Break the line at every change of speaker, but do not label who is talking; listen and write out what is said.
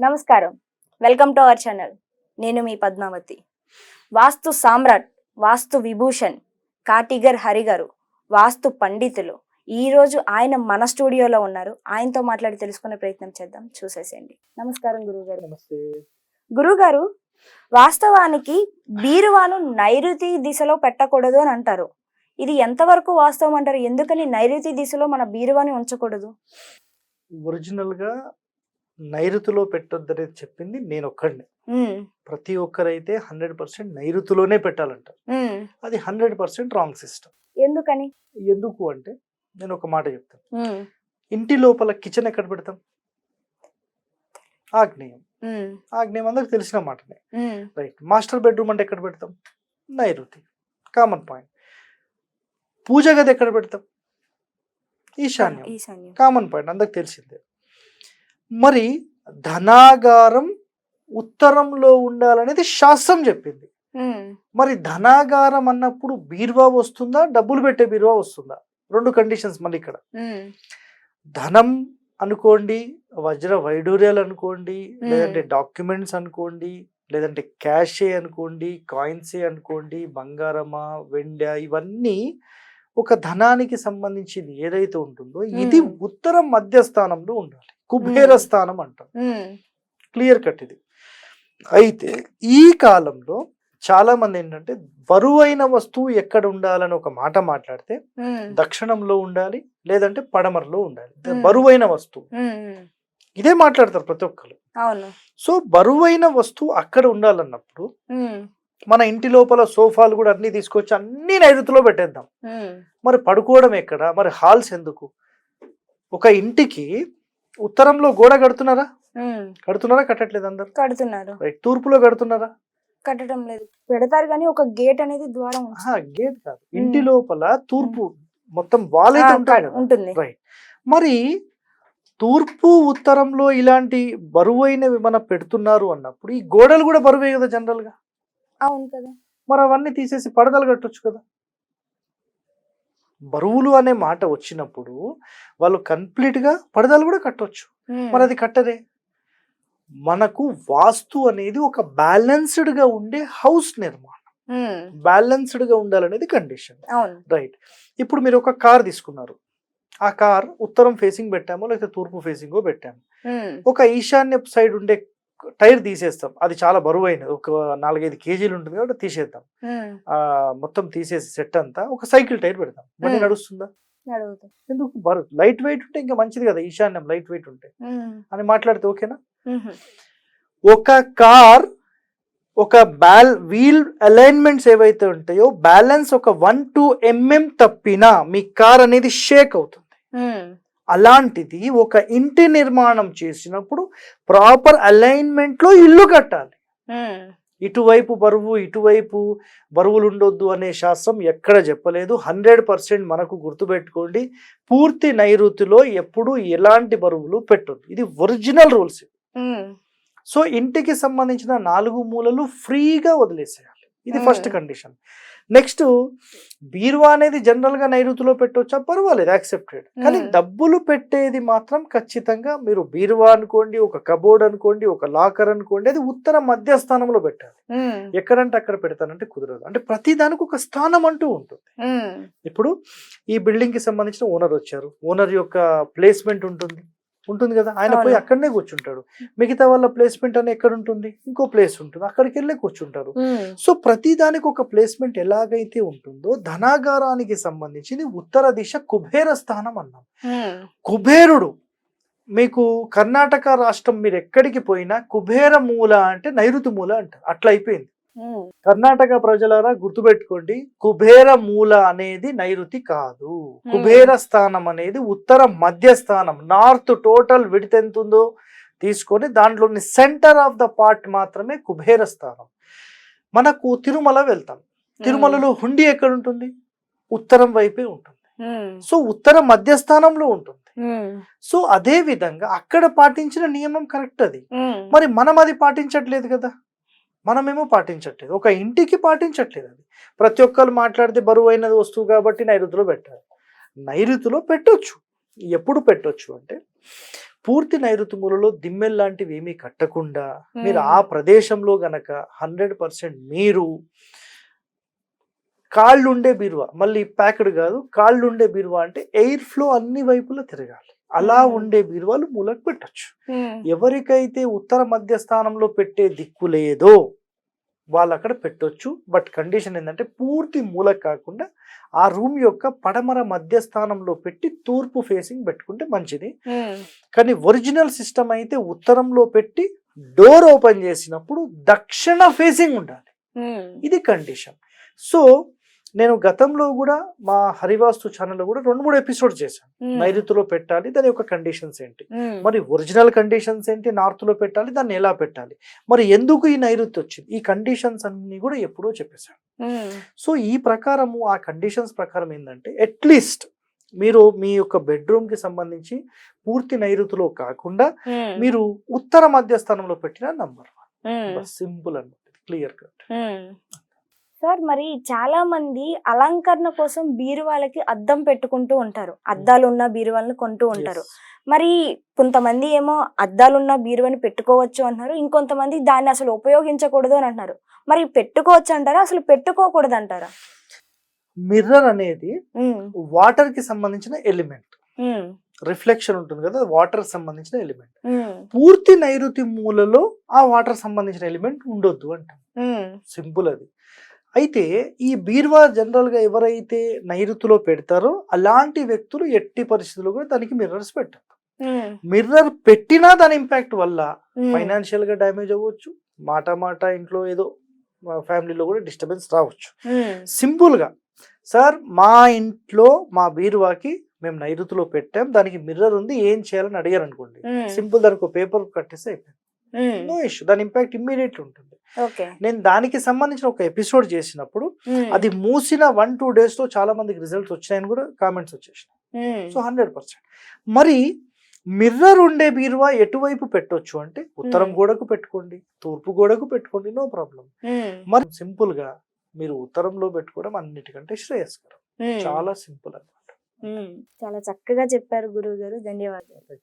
నమస్కారం. Welcome to our channel. నేను మీ పద్మావతి. వాస్తు సామ్రాట్ వాస్తు విభూషణ్ కాటిగర్ హరి గారు వాస్తు పండితులు. ఈ రోజు ఆయన మన స్టూడియోలో ఉన్నారు. ఆయనతో మాట్లాడి తెలుసుకునే ప్రయత్నం చేద్దాం. చూసేసేయండి. నమస్కారం గురువుగారు.
నమస్తే.
గురువుగారు వాస్తవానికి బీరువాను నైరుతి దిశలో పెట్టకూడదు అని అంటారు. ఇది ఎంతవరకు వాస్తవం అంటారు? ఎందుకని నైరుతి దిశలో మన బీరువాని ఉంచకూడదు?
ఒరిజినల్గా నైరుతిలో పెట్టొద్దనేది చెప్పింది నేను ఒక్కడిని ప్రతి ఒక్కరైతే హండ్రెడ్ పర్సెంట్ నైరుతిలోనే పెట్టాలంటారు. అది హండ్రెడ్ పర్సెంట్ రాంగ్ సిస్టమ్.
ఎందుకని?
ఎందుకు అంటే నేను ఒక మాట చెప్తాను. ఇంటి లోపల కిచెన్ ఎక్కడ పెడతాం? ఆగ్నేయం. ఆగ్నేయం అందరికి తెలిసిన మాటనే. రైట్. మాస్టర్ బెడ్రూమ్ అంటే ఎక్కడ పెడతాం? నైరుతి. Common point. పూజ గది ఎక్కడ పెడతాం? ఈశాన్యం. Common point. అందరికి తెలిసిందే. మరి ధనాగారం ఉత్తరంలో ఉండాలనేది శాస్త్రం చెప్పింది. మరి ధనాగారం అన్నప్పుడు బీరువా వస్తుందా? డబ్బులు పెట్టే బీరువా వస్తుందా? రెండు కండిషన్స్ మళ్ళీ ఇక్కడ. ధనం అనుకోండి వజ్ర వైడూర్యాలు అనుకోండి. లేదంటే డాక్యుమెంట్స్ అనుకోండి లేదంటే క్యాషే అనుకోండి కాయిన్సే అనుకోండి బంగారమా వెండ ఇవన్నీ ఒక ధనానికి సంబంధించింది ఏదైతే ఉంటుందో ఇది. ఉత్తరం మధ్యస్థానంలో ఉండాలి. కుబేర. స్థానం అంటాం క్లియర్ కట్ ఇది. అయితే ఈ కాలంలో చాలా మంది ఏంటంటే బరువైన వస్తువు ఎక్కడ ఉండాలని ఒక మాట మాట్లాడితే దక్షిణంలో ఉండాలి లేదంటే పడమరలో ఉండాలి. బరువైన వస్తువు. ఇదే మాట్లాడతారు ప్రతి ఒక్కరు. సో బరువైన వస్తువు అక్కడ ఉండాలన్నప్పుడు మన ఇంటి లోపల సోఫాలు కూడా అన్ని తీసుకొచ్చి అన్ని నైరుతిలో పెట్టేద్దాం. మరి పడుకోవడం ఎక్కడ? మరి హాల్స్ ఎందుకు? ఒక ఇంటికి ఉత్తరంలో గోడ కడుతున్నారా. కడుతున్నారా? కట్టట్లేదు అందరు?
కడుతున్నారు.
తూర్పులో కడుతున్నారా?
కట్టడం లేదు. పెడతారు కానీ ఒక గేట్ అనేది ద్వారం
గేట్ కాదు. ఇంటి. లోపల తూర్పు మొత్తం వాల్. ఉంటుంది. రైట్. మరి తూర్పు ఉత్తరంలో ఇలాంటి బరువైనవి మన పెడుతున్నారు అన్నప్పుడు ఈ గోడలు కూడా బరువే కదా జనరల్గా
అవును కదా.
మరి అవన్నీ తీసేసి పడదలు కట్టొచ్చు కదా. బరువులు అనే మాట వచ్చినప్పుడు వాళ్ళు కంప్లీట్గా పడదలు కూడా కట్టొచ్చు.
ఉమ్,
మరి అది కట్టదే? మనకు వాస్తు అనేది ఒక బ్యాలెన్స్డ్గా ఉండే హౌస్ నిర్మాణం.
ఉమ్,
బ్యాలెన్స్డ్గా ఉండాలనేది కండిషన్ రైట్ ఇప్పుడు మీరు ఒక కార్ తీసుకున్నారు. ఆ కార్ ఉత్తరం ఫేసింగ్ పెట్టామో? లేకపోతే తూర్పు ఫేసింగో పెట్టాము? ఒక ఈశాన్య సైడ్ ఉండే టైర్ తీసేస్తాం. అది చాలా బరువైనది. ఒక నాలుగైదు కేజీలు ఉంటుంది కాబట్టి తీసేద్దాం. మొత్తం తీసేసి సెట్ అంతా ఒక సైకిల్ టైర్ పెడతాం. బండి
Hmm.
నడుస్తుందా? ఎందుకు? బరు లైట్ వెయిట్ ఉంటే ఇంకా మంచిది కదా. ఈశాన్యం లైట్ వెయిట్ ఉంటే. అని మాట్లాడితే ఓకేనా? ఒక కార్ ఒక బ్యాల్ వీల్ అలైన్మెంట్స్ ఏవైతే ఉంటాయో బ్యాలెన్స్ ఒక వన్ టూ ఎంఎం తప్పినా మీ కార్ అనేది షేక్ అవుతుంది. అలాంటిది ఒక ఇంటి నిర్మాణం చేసినప్పుడు ప్రాపర్ అలైన్మెంట్లో ఇల్లు కట్టాలి. ఇటువైపు బరువు ఇటువైపు బరువులు ఉండొద్దు అనే శాస్త్రం ఎక్కడ చెప్పలేదు. హండ్రెడ్ పర్సెంట్ మనకు గుర్తుపెట్టుకోండి పూర్తి నైరుతిలో ఎప్పుడు ఎలాంటి బరువులు పెట్టొద్దు. ఇది ఒరిజినల్ రూల్స్. సో ఇంటికి సంబంధించిన నాలుగు మూలలు ఫ్రీగా వదిలేసేయాలి. ఇది ఫస్ట్. కండిషన్. నెక్స్ట్ బీరువా అనేది జనరల్గా నైరుతిలో పెట్టొచ్చా? పర్వాలేదు యాక్సెప్టెడ్. కానీ. డబ్బులు పెట్టేది మాత్రం ఖచ్చితంగా మీరు బీరువా అనుకోండి ఒక కబోర్డ్ అనుకోండి ఒక లాకర్ అనుకోండి అది ఉత్తర మధ్య స్థానంలో పెట్టాలి ఎక్కడంటే అక్కడ పెడతానంటే కుదరదు. అంటే ప్రతి దానికి ఒక స్థానం అంటూ ఉంటుంది. ఇప్పుడు ఈ బిల్డింగ్కి సంబంధించిన ఓనర్ వచ్చారు. ఓనర్ యొక్క ప్లేస్మెంట్ ఉంటుంది. ఉంటుంది కదా. ఆయన పోయి. అక్కడనే కూర్చుంటాడు. మిగతా వాళ్ళ ప్లేస్మెంట్ అని ఎక్కడ ఉంటుంది? ఇంకో ప్లేస్ ఉంటుంది. అక్కడికి వెళ్ళే కూర్చుంటారు. సో ప్రతి దానికి ఒక ప్లేస్మెంట్ ఎలాగైతే ఉంటుందో ధనాగారానికి సంబంధించింది ఉత్తర దిశ కుబేర స్థానం అన్నాం. కుబేరుడు. మీకు కర్ణాటక రాష్ట్రం మీరు ఎక్కడికి పోయినా కుబేర మూల అంటే నైరుతి మూల అంటారు. అట్లా అయిపోయింది. కర్ణాటక ప్రజలారా గుర్తుపెట్టుకోండి కుబేర మూల అనేది నైరుతి కాదు. కుబేర స్థానం అనేది ఉత్తర మధ్య స్థానం నార్త్ టోటల్ విడత ఎంత ఉందో తీసుకొని దాంట్లోని సెంటర్ ఆఫ్ ద పార్ట్ మాత్రమే కుబేర స్థానం. మనకు తిరుమల వెళ్తాం. తిరుమలలో హుండీ ఎక్కడ ఉంటుంది? ఉత్తరం వైపే ఉంటుంది. సో ఉత్తర మధ్య స్థానంలో ఉంటుంది. సో అదే విధంగా అక్కడ పాటించిన నియమం కరెక్ట్ అది. మరి మనం అది పాటించట్లేదు కదా? మనమేమో పాటించట్లేదు. ఒక ఇంటికి పాటించట్లేదు అది. ప్రతి ఒక్కరు మాట్లాడితే బరువైనది వస్తువు కాబట్టి నైరుతిలో పెట్టాలి నైరుతిలో పెట్టొచ్చు. ఎప్పుడు పెట్టొచ్చు అంటే పూర్తి నైరుతి మూలలో దిమ్మెల్ లాంటివి ఏమీ కట్టకుండా మీరు ఆ ప్రదేశంలో గనక హండ్రెడ్ పర్సెంట్ మీరు కాళ్ళు ఉండే బీరువా మళ్ళీ ప్యాక్డ్ కాదు కాళ్ళు ఉండే బీరువా అంటే ఎయిర్ ఫ్లో అన్ని వైపులా తిరగాలి. అలా. ఉండే బీరువాలు మూలకు పెట్టొచ్చు. ఎవరికైతే ఉత్తర మధ్య స్థానంలో పెట్టే దిక్కు లేదో వాళ్ళు అక్కడ పెట్టొచ్చు. బట్ కండిషన్ ఏంటంటే పూర్తి మూల కాకుండా ఆ రూమ్ యొక్క పడమర మధ్య స్థానంలో పెట్టి తూర్పు ఫేసింగ్ పెట్టుకుంటే మంచిది. కానీ ఒరిజినల్ సిస్టమ్ అయితే ఉత్తరంలో పెట్టి డోర్ ఓపెన్ చేసినప్పుడు దక్షిణ ఫేసింగ్ ఉండాలి. ఇది కండిషన్. సో నేను గతంలో కూడా మా హరివాస్తు ఛానల్లో కూడా రెండు మూడు ఎపిసోడ్ చేశాను. నైరుతిలో పెట్టాలి దాని యొక్క కండిషన్స్ ఏంటి? మరి ఒరిజినల్ కండిషన్స్ ఏంటి? నార్త్లో పెట్టాలి దాన్ని ఎలా పెట్టాలి? మరి ఎందుకు ఈ నైరుతి వచ్చింది? ఈ కండిషన్స్ అన్ని కూడా ఎప్పుడో చెప్పేశాను సో ఈ ప్రకారము ఆ కండిషన్స్ ప్రకారం ఏంటంటే అట్లీస్ట్ మీరు మీ యొక్క బెడ్రూమ్కి సంబంధించి పూర్తి నైరుతిలో కాకుండా మీరు ఉత్తర మధ్య స్థానంలో పెట్టిన నంబర్
ఉమ్.
సింపుల్ అనమాట క్లియర్ కట్.
సార్ మరి చాలా మంది అలంకరణ కోసం బీరువాలకి అద్దం పెట్టుకుంటూ ఉంటారు. అద్దాలు ఉన్న బీరువాలను కొంటూ ఉంటారు. మరి కొంతమంది ఏమో అద్దాలున్న బీరువాని పెట్టుకోవచ్చు అంటున్నారు. ఇంకొంతమంది దాన్ని అసలు ఉపయోగించకూడదు అని అంటున్నారు. మరి పెట్టుకోవచ్చు అంటారా? అసలు పెట్టుకోకూడదు అంటారా?
మిర్రర్ అనేది. వాటర్కి సంబంధించిన ఎలిమెంట్. రిఫ్లెక్షన్ ఉంటుంది కదా వాటర్ సంబంధించిన ఎలిమెంట్. పూర్తి నైరుతి మూలలో ఆ వాటర్ సంబంధించిన ఎలిమెంట్ ఉండొద్దు అంటాం. సింపుల్ అది. అయితే ఈ బీర్వా జనరల్గా ఎవరైతే నైరుతిలో పెడతారో అలాంటి వ్యక్తులు ఎట్టి పరిస్థితుల్లో కూడా దానికి మిర్రర్స్ పెట్టారు. మిర్రర్ పెట్టినా దాని ఇంపాక్ట్ వల్ల. ఫైనాన్షియల్గా డ్యామేజ్ అవ్వచ్చు మాట మాట ఇంట్లో ఏదో ఫ్యామిలీలో కూడా డిస్టర్బెన్స్ రావచ్చు. సింపుల్గా సార్ మా ఇంట్లో మా బీరువాకి మేము నైరుతిలో పెట్టాం దానికి మిర్రర్ ఉంది ఏం చేయాలని అడిగారు అనుకోండి. సింపుల్ దానికి ఒక పేపర్ కట్టేస్తే అయిపోయింది. నో ఇష్యూ దాని ఇంపాక్ట్ ఇమ్మీడియట్ ఉంటుంది నేను దానికి సంబంధించిన ఒక ఎపిసోడ్ చేసినప్పుడు
మ్మ్.
అది మూసిన వన్ టూ డేస్లో చాలా మందికి రిజల్ట్స్ వచ్చాయని కూడా కామెంట్స్ వచ్చేసినాయి
మ్మ్.
సో హండ్రెడ్ పర్సెంట్ మరి మిర్రర్ ఉండే బీరువా ఎటువైపు పెట్టొచ్చు అంటే ఉత్తరం
Hmm.
గోడకు పెట్టుకోండి తూర్పు గోడకు పెట్టుకోండి నో ప్రాబ్లం. మరి సింపుల్గా మీరు ఉత్తరంలో పెట్టుకోవడం అన్నిటికంటే శ్రేయస్కరం. చాలా సింపుల్ అన్నమాట
మ్మ్. చాలా చక్కగా చెప్పారు గురువు గారు ధన్యవాదాలు